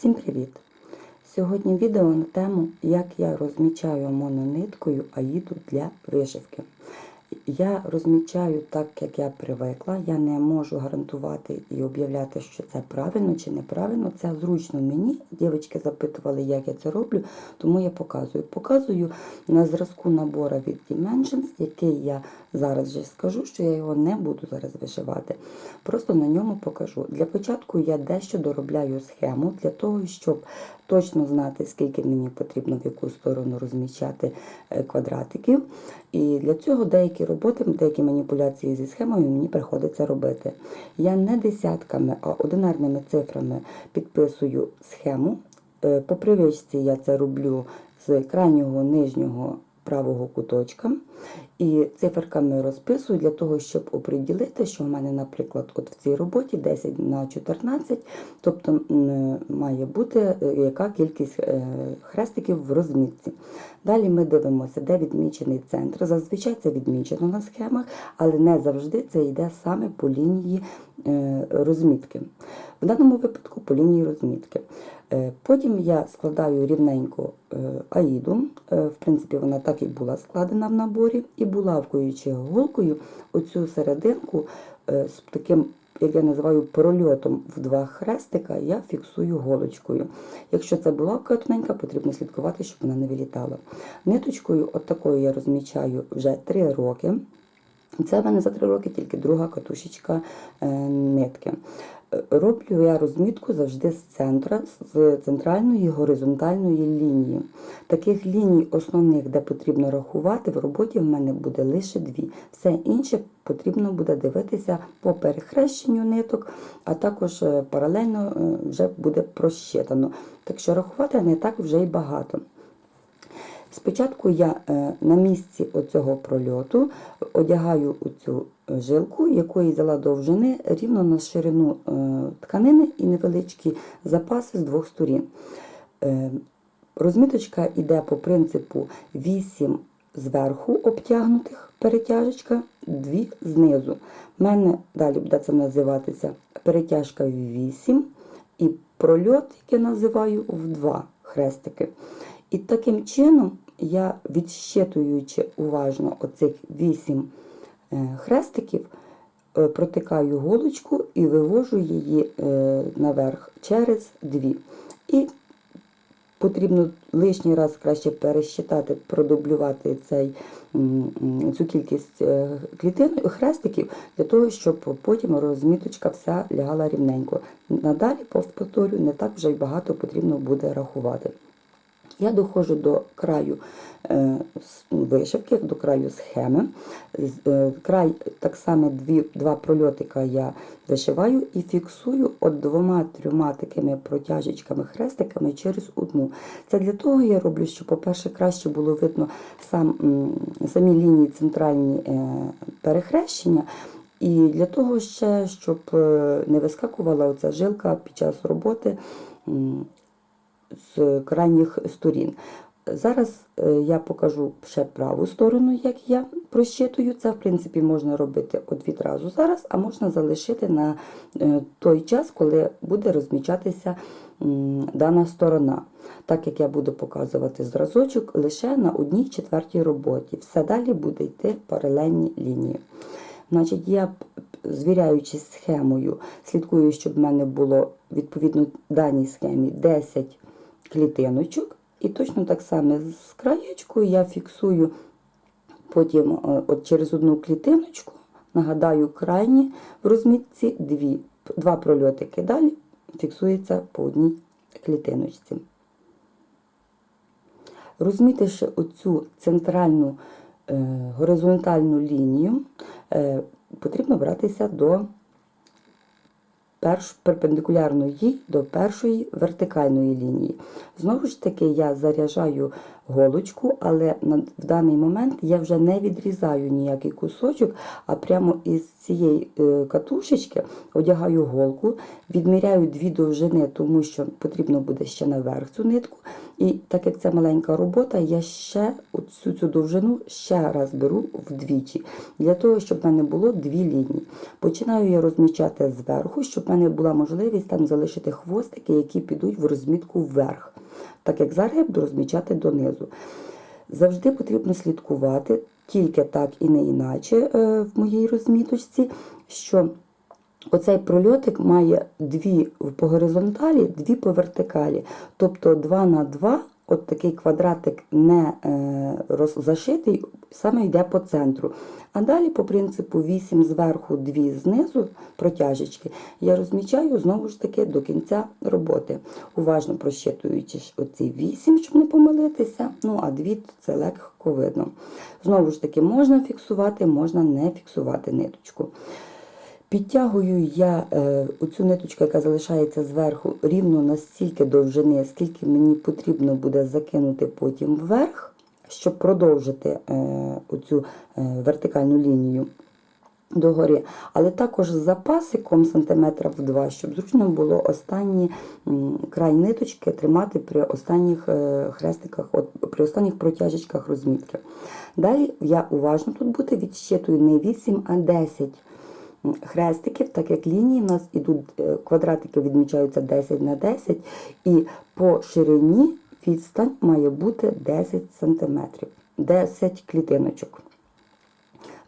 Всім привіт! Сьогодні відео на тему, як я розмічаю монониткою аїду для вишивки. Я розмічаю так, як я привикла. Я не можу гарантувати і об'являти, що це правильно чи неправильно. Це зручно мені. Дівчатки запитували, як я це роблю, тому я показую. Показую на зразку набора від Dimensions, який я зараз вже скажу, що я його не буду зараз вишивати. Просто на ньому покажу. Для початку я дещо доробляю схему для того, щоб точно знати, скільки мені потрібно в яку сторону розміщати е, квадратиків. І для цього деякі роботи, деякі маніпуляції зі схемою мені приходиться робити. Я не десятками, а одинарними цифрами підписую схему. Е, По привичці я це роблю з крайнього нижнього правого куточка. І циферками розписую для того, щоб оприділити, що в мене, наприклад, от в цій роботі 10 на 14, тобто має бути е, яка кількість е, хрестиків в розмітці. Далі ми дивимося, де відмічений центр. Зазвичай це відмічено на схемах, але не завжди це йде саме по лінії е, розмітки. В даному випадку по лінії розмітки. Потім я складаю рівненько аїду. В принципі, вона так і була складена в наборі, і булавкою чи голкою оцю серединку е, з таким, як я називаю, прольотом в два хрестика я фіксую голочкою. Якщо це булавка тоненька, потрібно слідкувати, щоб вона не вилітала. Ниточкою, от такою я розмічаю вже 3 роки. Це в мене за три роки тільки друга катушечка е, нитки. Е, Роблю я розмітку завжди з центра, з центральної горизонтальної лінії. Таких ліній основних, де потрібно рахувати, в роботі в мене буде лише дві. Все інше потрібно буде дивитися по перехрещенню ниток, а також е, паралельно вже буде просчитано. Так що рахувати не так вже й багато. Спочатку я е, на місці оцього прольоту одягаю цю жилку, якої взяла довжини рівно на ширину е, тканини і невеличкі запаси з двох сторін. Е, Розміточка йде по принципу 8 зверху обтягнутих перетяжечка, 2 знизу. У мене далі буде це називатися перетяжка в 8 і прольот, який називаю в 2 хрестики. І таким чином я, відщитуючи уважно оцих 8 е, хрестиків, е, протикаю голочку і вивожу її е, наверх через дві. І потрібно лишній раз краще пересчитати, продублювати цей, цю кількість клітин, хрестиків, для того, щоб потім розміточка вся лягала рівненько. Надалі, повторю, не так вже й багато потрібно буде рахувати. Я доходжу до краю е, вишивки, до краю схеми. Е, Край так само дві, два прольотика я вишиваю і фіксую от двома-трьома такими протяжечками, хрестиками через одну. Це для того я роблю, щоб, по-перше, краще було видно сам, самі лінії центральні е, перехрещення. І для того ще, щоб не вискакувала оця жилка під час роботи з крайніх сторін. Зараз е, я покажу ще праву сторону, як я прощитую. Це, в принципі, можна робити от відразу зараз, а можна залишити на е, той час, коли буде розмічатися дана сторона. Так як я буду показувати зразочок лише на одній четвертій роботі. Все далі буде йти паралельні лінії. Значить, я, звіряючись схемою, слідкую, щоб в мене було відповідно даній схемі 10 клітиночок. І точно так само з краєчкою я фіксую потім е, от через одну клітиночку, нагадаю, крайні в розмітці дві, два прольотики. Далі фіксується по одній клітиночці. Розмітивши оцю центральну е, горизонтальну лінію, е, потрібно братися до перш, перпендикулярно їй до першої вертикальної лінії. Знову ж таки, я заряджаю голочку, але на, в даний момент я вже не відрізаю ніякий кусочок, а прямо із цієї е, катушечки одягаю голку, відміряю дві довжини, тому що потрібно буде ще наверх цю нитку, І так як це маленька робота, я ще цю цю довжину ще раз беру вдвічі, для того, щоб в мене було дві лінії. Починаю я розмічати зверху, щоб в мене була можливість там залишити хвостики, які підуть в розмітку вверх. Так як зараз я буду розмічати донизу. Завжди потрібно слідкувати, тільки так і не іначе е, в моїй розміточці, що оцей прольотик має дві по горизонталі, дві по вертикалі. Тобто 2 на 2, от такий квадратик не е, зашитий, саме йде по центру. А далі, по принципу, 8 зверху, 2 знизу протяжечки, я розмічаю знову ж таки до кінця роботи. Уважно прощитуючи оці 8, щоб не помилитися. Ну, а 2 це легко видно. Знову ж таки, можна фіксувати, можна не фіксувати ниточку. Підтягую я е, оцю ниточку, яка залишається зверху, рівно настільки довжини, скільки мені потрібно буде закинути потім вверх, щоб продовжити е, оцю е, вертикальну лінію догори. Але також з запасиком сантиметра в два, щоб зручно було останній м, край ниточки тримати при останніх хрестиках, от, при останніх протяжечках розмітки. Далі я уважно тут бути відщитую не 8, а 10 хрестиків, так як лінії в нас ідуть, е, квадратики відмічаються 10 на 10, і по ширині відстань має бути 10 см, 10 клітиночок.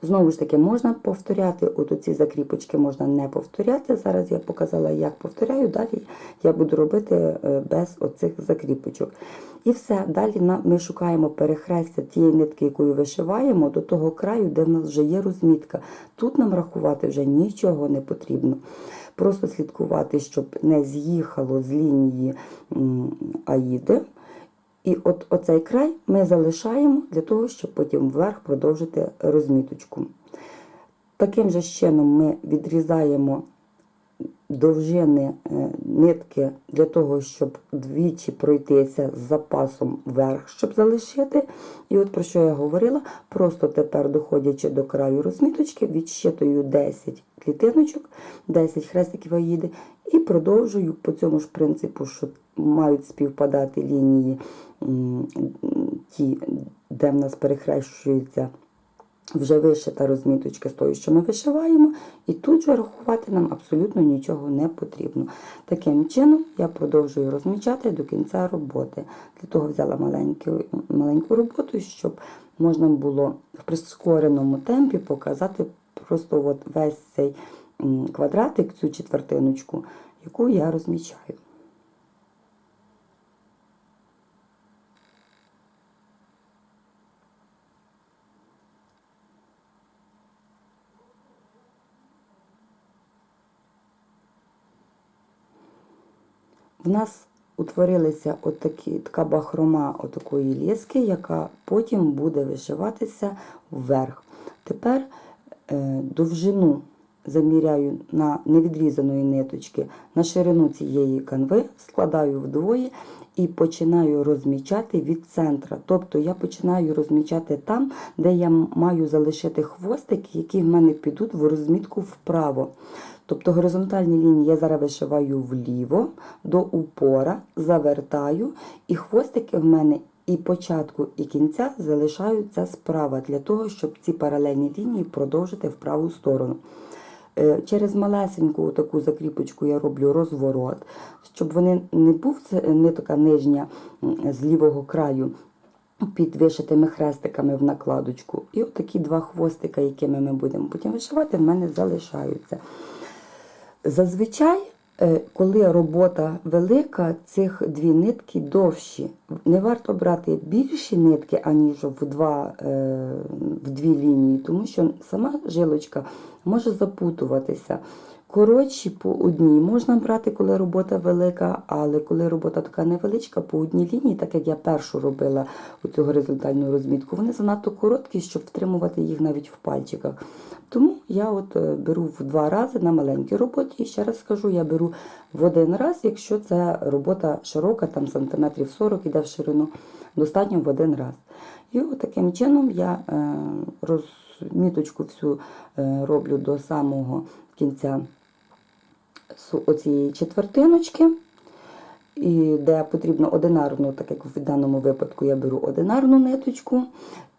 Знову ж таки, можна повторяти, от ці закріпочки можна не повторяти. Зараз я показала, як повторяю, далі я буду робити е, без оцих закріпочок. І все, далі ми шукаємо перехрестя тієї нитки, якою вишиваємо, до того краю, де в нас вже є розмітка. Тут нам рахувати вже нічого не потрібно. Просто слідкувати, щоб не з'їхало з лінії аїди. І от оцей край ми залишаємо для того, щоб потім вверх продовжити розміточку. Таким же чином ми відрізаємо довжини е, нитки для того, щоб двічі пройтися з запасом вверх, щоб залишити. І от про що я говорила, просто тепер, доходячи до краю розміточки, відщитую 10 клітиночок, 10 хрестиків аїди і продовжую по цьому ж принципу, що мають співпадати лінії ті, де в нас перехрещуються вже вишита розміточка з тою, що ми вишиваємо, і тут же рахувати нам абсолютно нічого не потрібно. Таким чином я продовжую розмічати до кінця роботи. Для того взяла маленьку, маленьку роботу, щоб можна було в прискореному темпі показати просто от весь цей квадратик, цю четвертиночку, яку я розмічаю. В нас утворилася отакі, така бахрома отакої ліски, яка потім буде вишиватися вверх. Тепер е, довжину заміряю на невідрізаної ниточки на ширину цієї канви, складаю вдвоє і починаю розмічати від центра. Тобто я починаю розмічати там, де я маю залишити хвостики, які в мене підуть в розмітку вправо. Тобто горизонтальні лінії я зараз вишиваю вліво до упора, завертаю, і хвостики в мене і початку, і кінця залишаються справа для того, щоб ці паралельні лінії продовжити в праву сторону. Е, Через малесеньку таку закріпочку я роблю розворот, щоб вони не був не така нижня з лівого краю під вишитими хрестиками в накладочку. І отакі два хвостика, якими ми будемо потім вишивати, в мене залишаються. Зазвичай, коли робота велика, цих дві нитки довші. Не варто брати більші нитки, аніж в, два, е, в дві лінії, тому що сама жилочка може запутуватися. Коротші по одній можна брати, коли робота велика, але коли робота така невеличка, по одній лінії, так як я першу робила цю горизонтальну розмітку, вони занадто короткі, щоб втримувати їх навіть в пальчиках. Тому я от е, беру в два рази на маленькій роботі. І ще раз скажу, я беру в один раз, якщо це робота широка, там сантиметрів 40 іде в ширину, достатньо в один раз. І от таким чином я е, розміточку всю е, роблю до самого кінця оцієї четвертиночки. і де потрібно одинарну, так як в даному випадку я беру одинарну ниточку,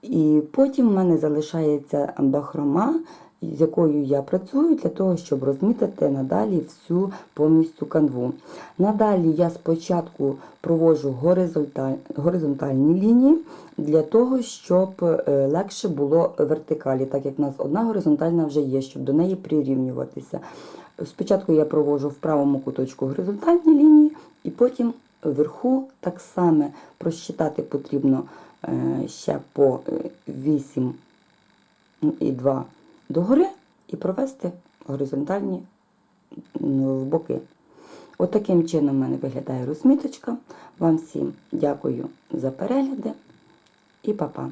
і потім в мене залишається бахрома, з якою я працюю для того, щоб розмітити надалі всю повністю канву. Надалі я спочатку горизонталь, горизонтальні лінії для того, щоб е, легше було вертикалі, так як в нас одна горизонтальна вже є, щоб до неї прирівнюватися. Спочатку я проводжу в правому куточку горизонтальні лінії, і потім вверху так само просчитати потрібно е, ще по е, 8 і 2 догори і провести горизонтальні в боки. От чином в мене виглядає розміточка. Вам всім дякую за перегляди і па-па.